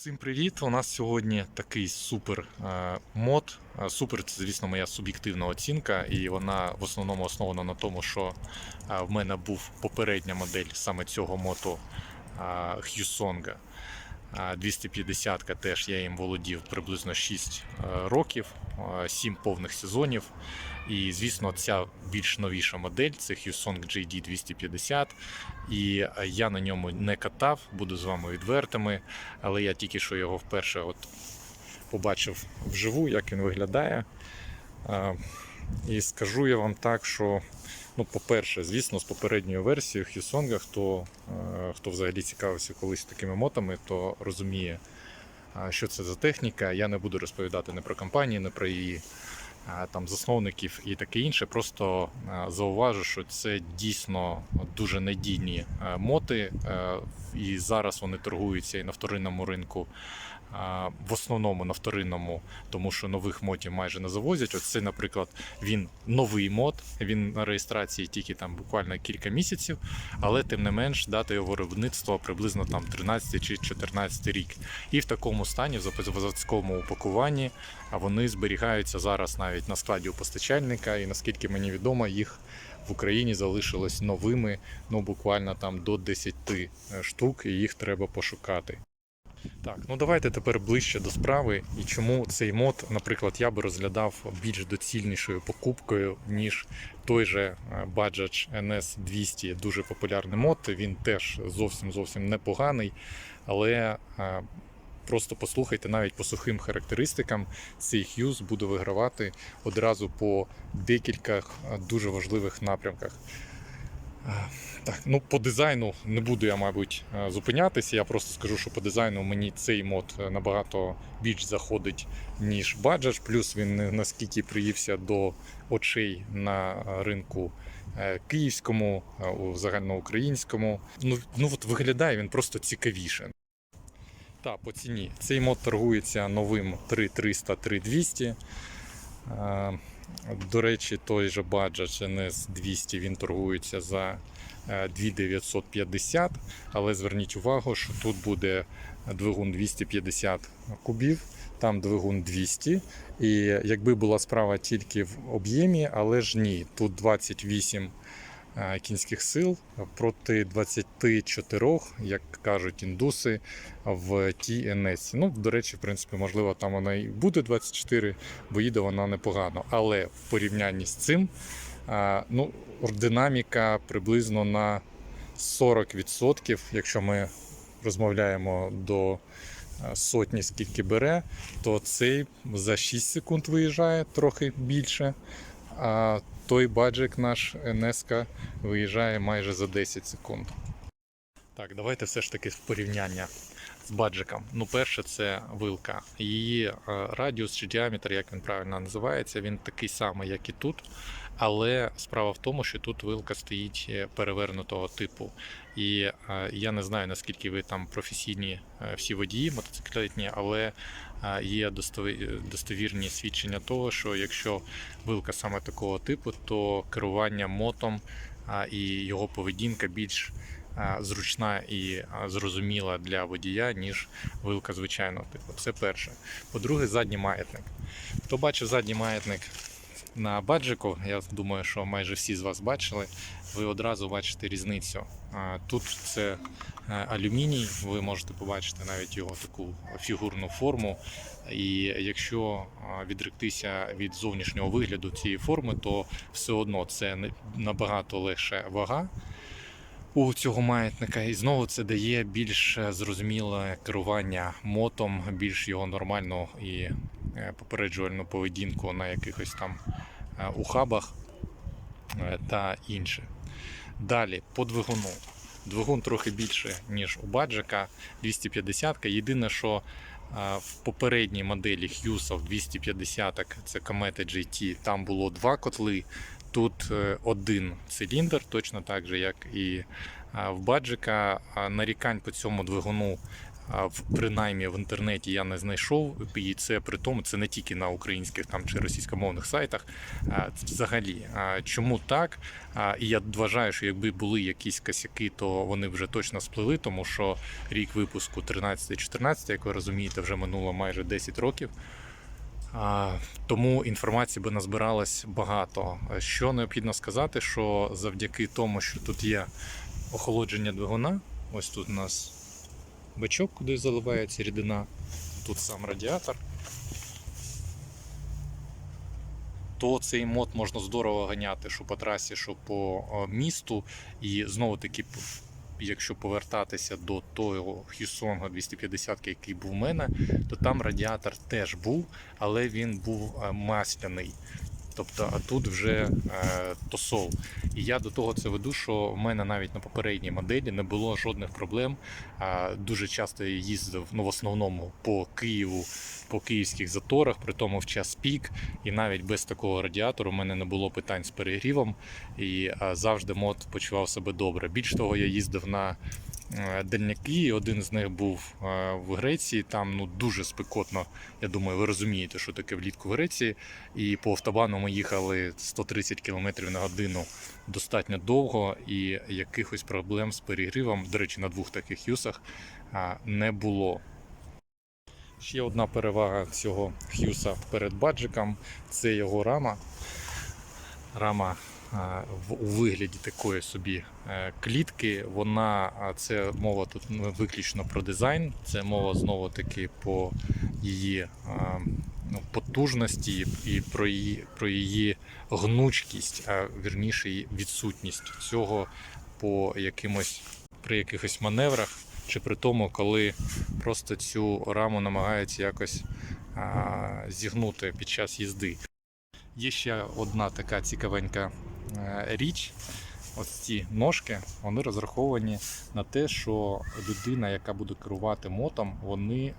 Всім привіт! У нас сьогодні такий супер е, мод. Е, супер, це, звісно, моя суб'єктивна оцінка, і вона в основному основана на тому, що е, в мене був попередня модель саме цього мото Х'юсонга. 250-ка теж я їм володів приблизно 6 е, років, е, 7 повних сезонів. І, звісно, ця більш новіша модель це Husong JD 250. І е, я на ньому не катав, буду з вами відвертими. Але я тільки що його вперше от побачив вживу, як він виглядає. І скажу я вам так, що, ну, по-перше, звісно, з попередньою версією Hyosung, хто, е, хто взагалі цікавився колись такими мотами, то розуміє, е, що це за техніка. Я не буду розповідати не про компанію, не про її е, там засновників і таке інше. Просто зауважу, що це дійсно дуже надійні моти, і зараз вони торгуються і на вторинному ринку. Е, В основному на вторинному, тому що нових мотів майже не завозять. Оце, наприклад, він новий мод, він на реєстрації тільки там буквально кілька місяців, але тим не менш дата його виробництва приблизно там 13 чи 14 рік. І в такому стані, в заводському упакуванні, вони зберігаються зараз навіть на складі у постачальника. І наскільки мені відомо, їх в Україні залишилось новими, ну буквально там до 10 штук, і їх треба пошукати. Так, ну давайте тепер ближче до справи. І чому цей мод, наприклад, я би розглядав більш доцільнішою покупкою, ніж той же е, Bajaj NS200, дуже популярний мод. Він теж зовсім зовсім непоганий, але е, просто послухайте навіть по сухим характеристикам, цей Hughes буде вигравати одразу по декілька е, дуже важливих напрямках. Е, Так, ну по дизайну не буду я, мабуть, е, зупинятися. Я просто скажу, що по дизайну мені цей мод е, набагато більш заходить, ніж Bajaj. Плюс він наскільки приївся до очей на е, ринку е, київському, е, загальноукраїнському. Ну, ну от виглядає він просто цікавіше. Так, по ціні. Цей мод торгується новим 3300 3200. Е, До речі, той же Bajaj NS 200 він торгується за е, 2950, але зверніть увагу, що тут буде двигун 250 кубів, там двигун 200. І якби була справа тільки в об'ємі, але ж ні, тут 28 е, кінських сил проти 24, як кажуть індуси, в тій NS. Ну, до речі, в принципі, можливо, там вона і буде 24, бо їде вона непогано. Але в порівнянні з цим, а, ну, динаміка приблизно на 40%, якщо ми розмовляємо до сотні, скільки бере, то цей за 6 секунд виїжджає трохи більше. А той баджик наш NS виїжджає майже за 10 секунд. Так, давайте все ж таки в порівняння з баджиком. Ну, перше, це вилка. Її е, радіус чи діаметр, як він правильно називається, він такий самий, як і тут. Але справа в тому, що тут вилка стоїть е, перевернутого типу. І е, я не знаю, наскільки ви там професійні всі водії мотоциклетні, але є достовірні свідчення того, що якщо вилка саме такого типу, то керування мотом і його поведінка більш зручна і зрозуміла для водія, ніж вилка звичайного типу. Це перше. По-друге, задній маятник. Хто бачив задній маятник на баджику, я думаю, що майже всі з вас бачили, ви одразу бачите різницю. Тут це е, алюміній, ви можете побачити навіть його таку фігурну форму. І якщо відректися від зовнішнього вигляду цієї форми, то все одно це набагато легше вага у цього маятника, і знову це дає більш е, зрозуміле керування мотом, більш його нормальну і е, попереджувальну поведінку на якихось там ухабах та інше. Далі по двигуну. Двигун трохи більше, ніж у баджика 250. Єдине, що в попередній моделі Hughes 250 це Комета GT, там було два котли. Тут е, один циліндр, точно так же, як і в баджика. Нарікань по цьому двигуну в принаймні в інтернеті я не знайшов. І це при тому, це не тільки на українських там чи російськомовних сайтах. Взагалі, А, чому так? І я вважаю, що якби були якісь косяки, то вони вже точно сплили, тому що рік випуску 13-14, як ви розумієте, вже минуло майже 10 років. Тому інформації би назбиралось багато. Що необхідно сказати, що завдяки тому, що тут є охолодження двигуна, ось тут у нас бачок, куди заливається рідина, тут сам радіатор, то цей мод можна здорово ганяти, що по трасі, що по е, місту. І знову таки, якщо повертатися до того Хьюсонга 250, який був у мене, то там радіатор теж був, але він був е, масляний. Тобто, тут вже е, тосол. І я до того це веду, що в мене навіть на попередній моделі не було жодних проблем. Дуже часто я їздив, ну в основному по Києву, по київських заторах, при тому в час пік. І навіть без такого радіатору в мене не було питань з перегрівом, і завжди мод почував себе добре. Більш того, я їздив на дальняки. Один з них був е, в Греції. Там ну дуже спекотно. Я думаю, ви розумієте, що таке влітку в Греції. І по автобану ми їхали 130 км на годину достатньо довго, і якихось проблем з перегрівом, до речі, на двох таких юсах не було. Ще одна перевага цього х'юса перед баджиком це його рама. Рама у вигляді такої собі е, клітки. Вона це мова тут виключно про дизайн, це мова знову таки по її ну, потужності і про її, про її гнучкість, а вірніше її відсутність цього по якимось при якихось маневрах, чи при тому, коли просто цю раму намагаються якось зігнути під час їзди. Є ще одна така цікавенька е, річ. Ось ці ножки вони розраховані на те, що людина, яка буде керувати мотом, вони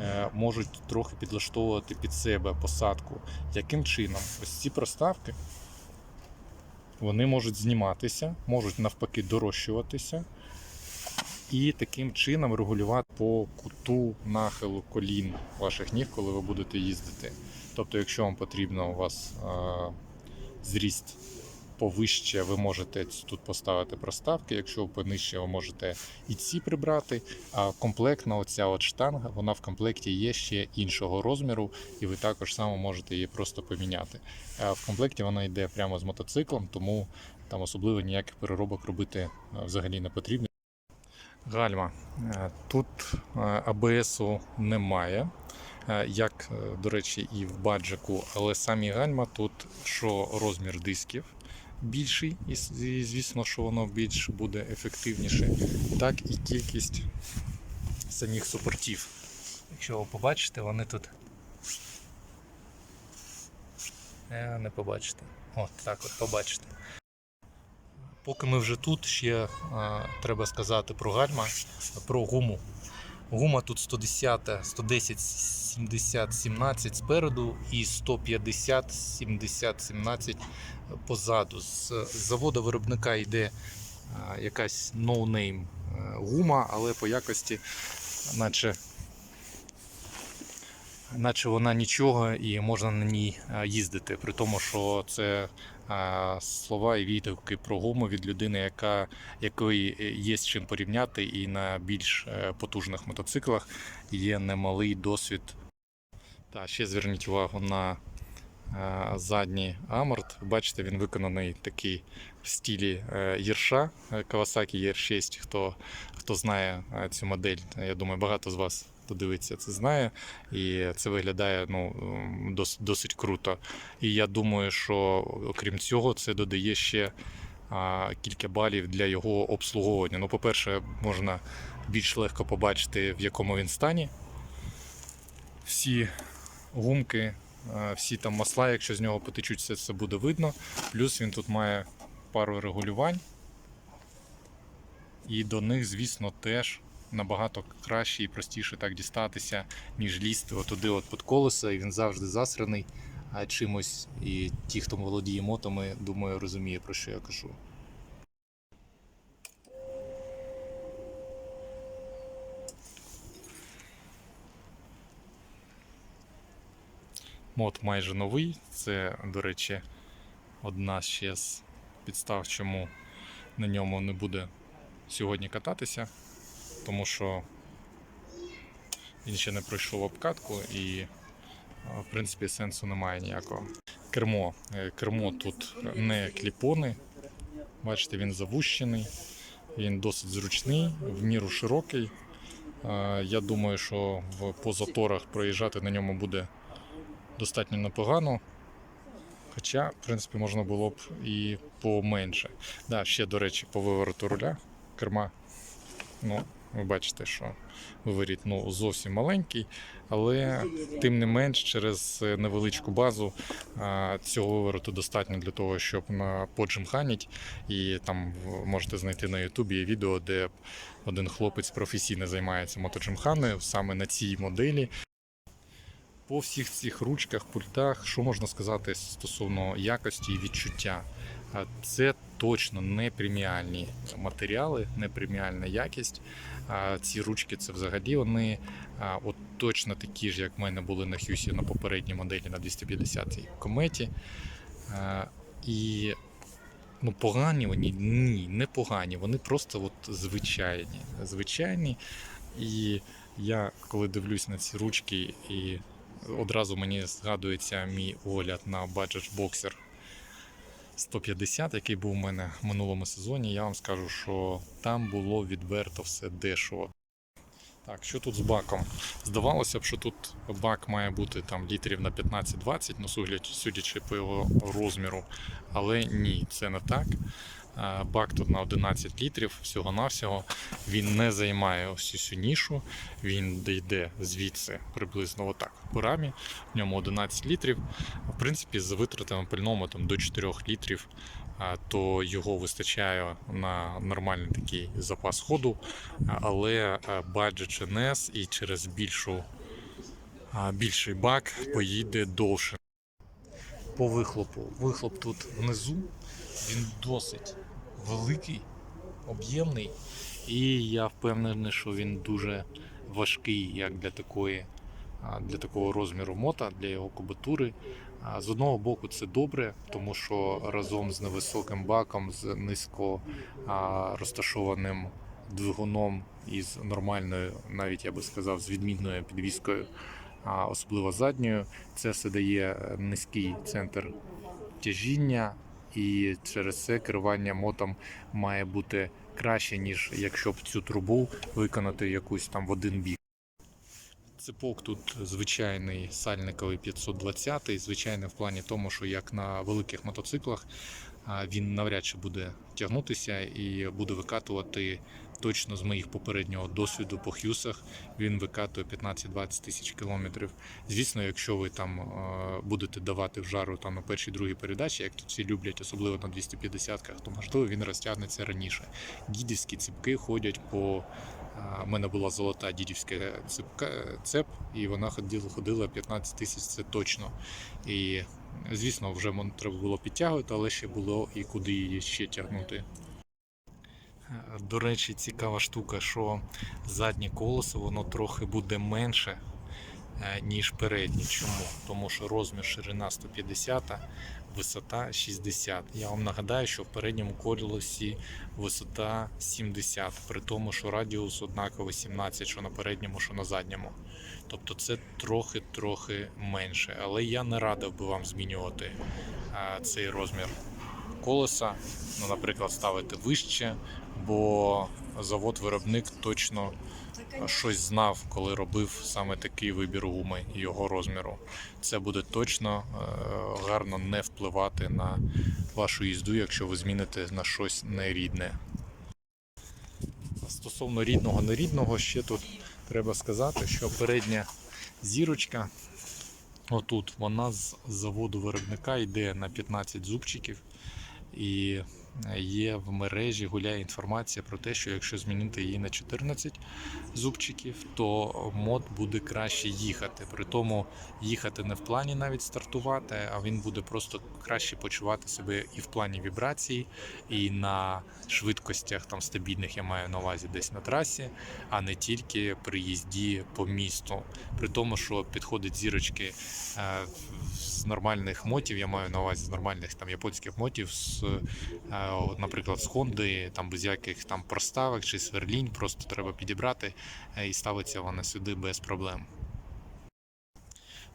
е, можуть трохи підлаштовувати під себе посадку. Яким чином? Ось ці проставки вони можуть зніматися, можуть навпаки дорощуватися, і таким чином регулювати по куту нахилу колін ваших ніг, коли ви будете їздити. Тобто, якщо вам потрібно у вас е, зріст повище, ви можете тут поставити проставки. Якщо понижче, ви можете і ці прибрати. А комплектна оця от штанга, вона в комплекті є ще іншого розміру, і ви також само можете її просто поміняти. А в комплекті вона йде прямо з мотоциклом, тому там особливо ніяких переробок робити е, взагалі не потрібно. Гальма. Е, Тут е, АБСу немає, як, е, до речі, і в баджику, але самі гальма тут що розмір дисків більший, і звісно, що воно більш буде ефективніше, так і кількість самих супортів. Якщо ви побачите, вони тут. Е, Не побачите. От так от побачите. Поки ми вже тут, ще е, треба сказати про гальма, про гуму. Гума тут 110, 110, 70, 17 спереду і 150, 70, 17 позаду. З заводу виробника йде е, якась no-name е, гума, але по якості, наче, наче вона нічого і можна на ній е, їздити. При тому, що це е, слова і відгуки про гуму від людини, яка якої е, є з чим порівняти, і на більш потужних мотоциклах є немалий досвід. Та ще зверніть увагу на задній аморт. Бачите, він виконаний такий в стилі е, Єрша е, Kawasaki ER6. Хто, хто знає цю модель, я думаю, багато з вас. Хто дивиться, це знає, і це виглядає ну, м, дос, досить круто. І я думаю, що окрім цього, це додає ще кілька балів для його обслуговування. Ну, по-перше, можна більш легко побачити, в якому він стані. Всі гумки, всі там масла, якщо з нього потечуть, це буде видно. Плюс він тут має пару регулювань. І до них, звісно, теж набагато краще і простіше так дістатися, ніж лізти отуди от під колеса, і він завжди засраний чимось. І ті, хто володіє мотами, думаю, розуміє, про що я кажу. Мод майже новий, це, до речі, одна ще з підстав, чому на ньому не буде сьогодні кататися тому що він ще не пройшов обкатку і, в принципі, сенсу немає ніякого. Кермо. Е, Кермо тут не кліпони. Бачите, він завущений, він досить зручний, в міру широкий. Е, Я думаю, що по заторах проїжджати на ньому буде достатньо непогано. Хоча, в принципі, можна було б і поменше. Да, ще, до речі, по вивороту руля керма. Ну, ви бачите, що виворіт ну, зовсім маленький, але тим не менш, через е, невеличку базу цього вивороту достатньо для того, щоб поджимханіть. І там можете знайти на Ютубі відео, де один хлопець професійно займається мотоджимханою саме на цій моделі. По всіх цих ручках, пультах, що можна сказати стосовно якості і відчуття? Це точно не преміальні матеріали, не преміальна якість. Ці ручки це взагалі вони от точно такі ж, як в мене були на Хюсі на попередній моделі на 250-й кометі. І ну, погані вони ні, не погані. Вони просто от звичайні. Звичайні. І я коли дивлюсь на ці ручки, і одразу мені згадується мій огляд на Budget Boxer 150, який був у мене в минулому сезоні. Я вам скажу, що там було відверто все дешево. Так, що тут з баком? Здавалося б, що тут бак має бути там літрів на 15-20, ну судя- судячи по його розміру. Але ні, це не так. Е, Бак тут на 11 літрів всього-навсього. Він не займає ось цю нішу. Він йде звідси приблизно отак по рамі. В ньому 11 літрів. В принципі, з витратами пального до 4 літрів, то його вистачає на нормальний такий запас ходу. Але баджет NS і через більшу, більший бак поїде довше. По вихлопу. Вихлоп тут внизу, він досить великий, об'ємний, і я впевнений, що він дуже важкий як для такої для такого розміру мота, для його кубатури. З одного боку, це добре, тому що разом з невисоким баком, з низько розташованим двигуном і з нормальною, навіть я би сказав, з відмінною підвіскою, особливо задньою, це все дає е, низький центр тяжіння, і через це керування мотом має бути краще, ніж якщо б цю трубу виконати якусь там в один бік. Цепок тут звичайний сальниковий 520, звичайний в плані тому, що як на великих мотоциклах він навряд чи буде тягнутися і буде викатувати точно з моїх попереднього досвіду по х'юсах. Він викатує 15-20 тисяч кілометрів. Звісно, якщо ви там е, будете давати в жару там на першій другій передачі, як тут всі люблять, особливо на 250-ках, то можливо він розтягнеться раніше. Дідівські ціпки ходять по. У мене була золота дідівська цепка, цеп, і вона ходила, ходила 15 тисяч, це точно. І, звісно, вже треба було підтягувати, але ще було і куди її ще тягнути. До речі, цікава штука, що заднє колесо воно трохи буде менше, е, ніж переднє. Чому? Тому що розмір ширина 150, висота 60. Я вам нагадаю, що в передньому колесі висота 70, при тому, що радіус однаковий 17, що на передньому, що на задньому. Тобто це трохи-трохи менше. Але я не радив би вам змінювати е, цей розмір колеса, ну, наприклад, ставити вище, бо завод-виробник точно щось знав, коли робив саме такий вибір гуми і його розміру. Це буде точно е, гарно не впливати на вашу їзду, якщо ви зміните на щось нерідне. Стосовно рідного нерідного, ще тут треба сказати, що передня зірочка, отут, вона з заводу виробника йде на 15 зубчиків. І є в мережі, гуляє інформація про те, що якщо змінити її на 14 зубчиків, то мод буде краще їхати. При тому їхати не в плані навіть стартувати, а він буде просто краще почувати себе і в плані вібрації, і на швидкостях там стабільних я маю на увазі десь на трасі, а не тільки при їзді по місту. При тому, що підходить зірочки е, з нормальних мотів, я маю на увазі з нормальних там японських мотів, з, е, от, наприклад, з Хонди, там без яких там проставок чи сверлінь, просто треба підібрати е, і ставиться вона сюди без проблем.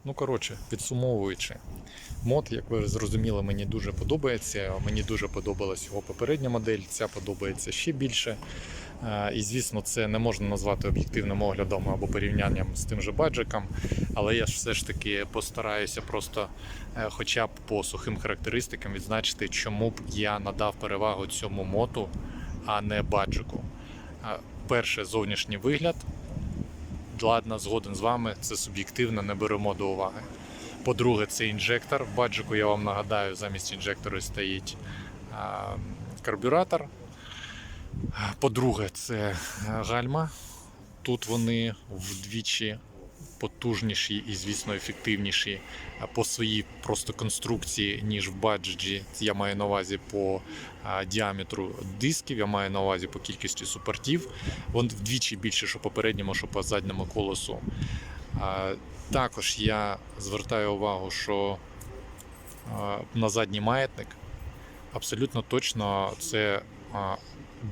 Ну, коротше, підсумовуючи, мод, як ви зрозуміли, мені дуже подобається. Мені дуже подобалась його попередня модель, ця подобається ще більше. Е, І звісно, це не можна назвати об'єктивним оглядом або порівнянням з тим же баджиком, але я ж все ж таки постараюся просто, е, хоча б по сухим характеристикам, відзначити, чому б я надав перевагу цьому моту, а не баджику. Е, Перше, зовнішній вигляд. Ладно, згоден з вами, це суб'єктивно, не беремо до уваги. По-друге, це інжектор. В баджику, я вам нагадаю, замість інжектору стоїть а, карбюратор. По-друге, це е, гальма. Тут вони вдвічі потужніші і, звісно, ефективніші по своїй просто конструкції, ніж в баджі. Я маю на увазі по діаметру дисків, я маю на увазі по кількості супортів. Вон вдвічі більше, що попередньому, що по задньому колесу. Також я звертаю увагу, що на задній маятник абсолютно точно це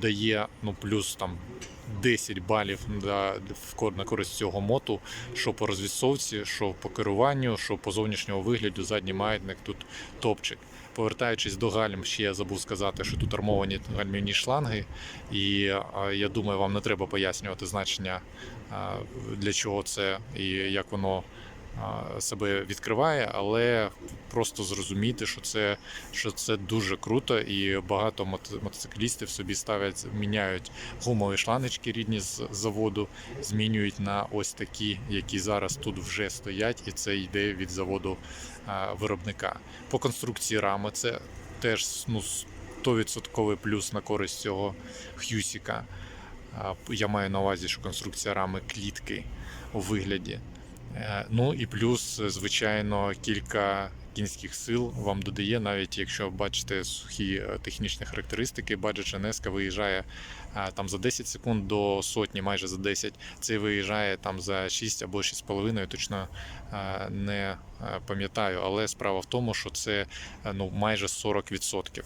дає ну, плюс там 10 балів на, на користь цього моту, що по розвісовці, що по керуванню, що по зовнішньому вигляду, задній маятник тут топчик. Повертаючись до гальм, ще я забув сказати, що тут армовані гальмівні шланги, і я думаю, вам не треба пояснювати значення для чого це і як воно себе відкриває, але просто зрозуміти, що це, що це дуже круто, і багато мото- мотоциклістів собі ставлять, міняють гумові шланочки рідні з заводу, змінюють на ось такі, які зараз тут вже стоять, і це йде від заводу виробника. По конструкції рами це теж ну, 100% плюс на користь цього х'юсіка. Я маю на увазі, що конструкція рами клітки у вигляді. Е, Ну і плюс, е, звичайно, кілька кінських сил вам додає, навіть якщо бачите сухі е, технічні характеристики, баджет NS виїжджає там за 10 секунд до сотні, майже за 10. Цей виїжджає там за 6 або 6,5, точно не пам'ятаю. Але справа в тому, що це ну, майже 40%.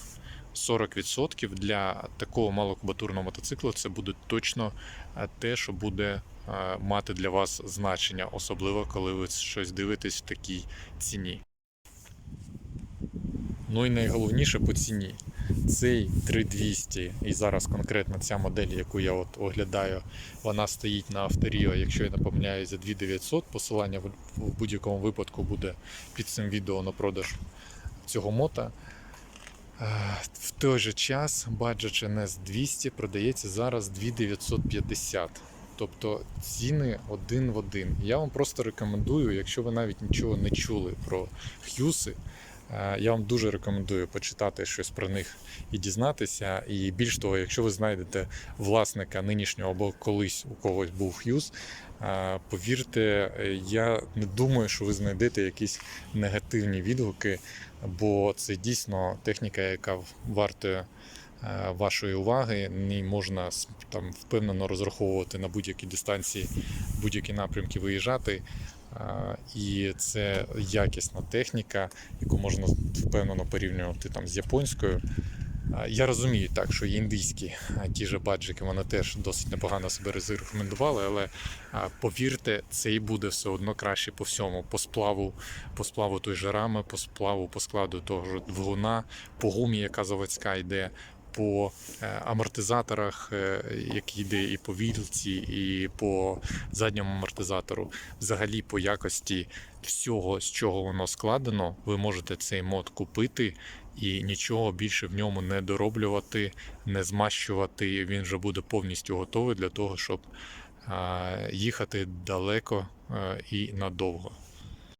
40% для такого малокубатурного мотоциклу це буде точно те, що буде мати для вас значення, особливо коли ви щось дивитесь в такій ціні. Ну і найголовніше по ціні. Цей 3200 і зараз конкретно ця модель, яку я от оглядаю, вона стоїть на авторіо, якщо я не помиляюсь, за 2900. Посилання в будь-якому випадку буде під цим відео на продаж цього мота. Е, В той же час Budget NS 200 продається зараз 2950. Тобто ціни один в один. Я вам просто рекомендую, якщо ви навіть нічого не чули про Х'юси, е, я вам дуже рекомендую почитати щось про них і дізнатися. І більш того, якщо ви знайдете власника нинішнього або колись у когось був Х'юз, е, повірте, я не думаю, що ви знайдете якісь негативні відгуки, бо це дійсно техніка, яка вартує вашої уваги. Не можна там впевнено розраховувати на будь-які дистанції, будь-які напрямки виїжджати. Е, І це якісна техніка, яку можна впевнено порівнювати там з японською. Е, Я розумію так, що індійські ті ж баджики вони теж досить непогано себе рекомендували, але повірте, це і буде все одно краще по всьому. По сплаву, по сплаву той же рами, по сплаву, по складу того ж двигуна, по гумі, яка заводська йде, по е, амортизаторах, е, які йде і по вілці, і по задньому амортизатору, взагалі по якості всього, з чого воно складено, ви можете цей мод купити і нічого більше в ньому не дороблювати, не змащувати. Він вже буде повністю готовий для того, щоб їхати далеко і надовго.